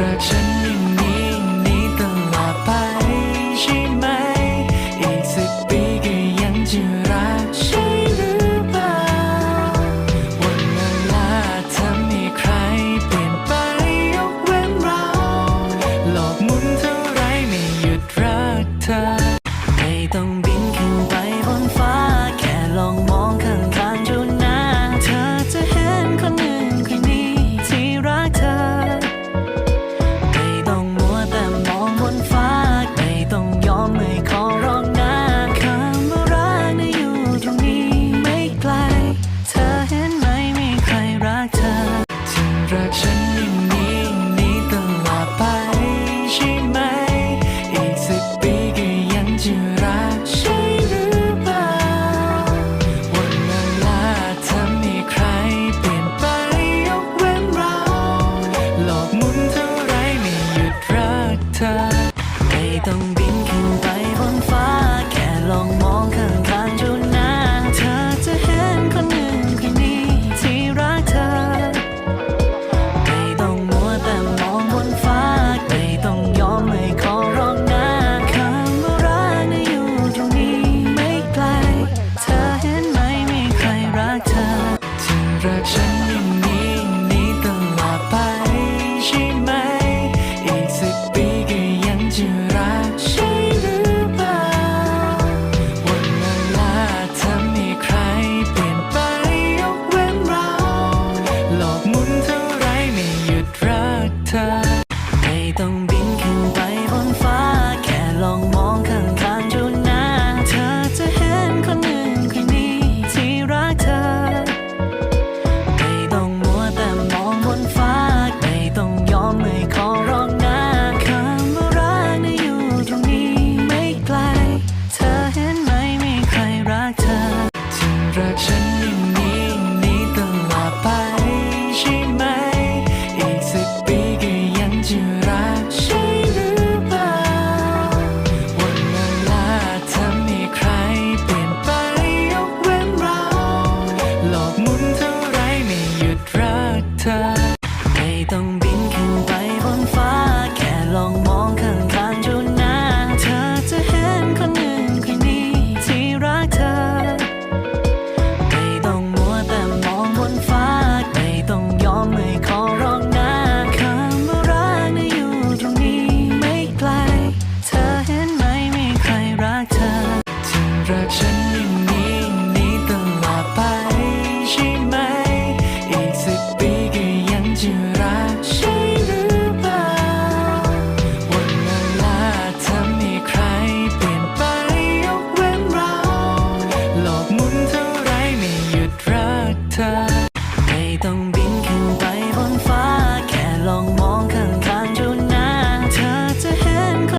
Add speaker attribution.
Speaker 1: attraction รักฉันย่งนี้นี้ตลอไปใช่ไหม อีกสิบปีก็ยังจะรักใช่หรือเปล่า วันเวลาทำให้ใครเปลี่ยนไปยกเว้นเรา ห
Speaker 2: ลอมุนเท่าไรไม่ห
Speaker 1: ยุดรักเธอ
Speaker 2: ไม่ต้อง tão bem.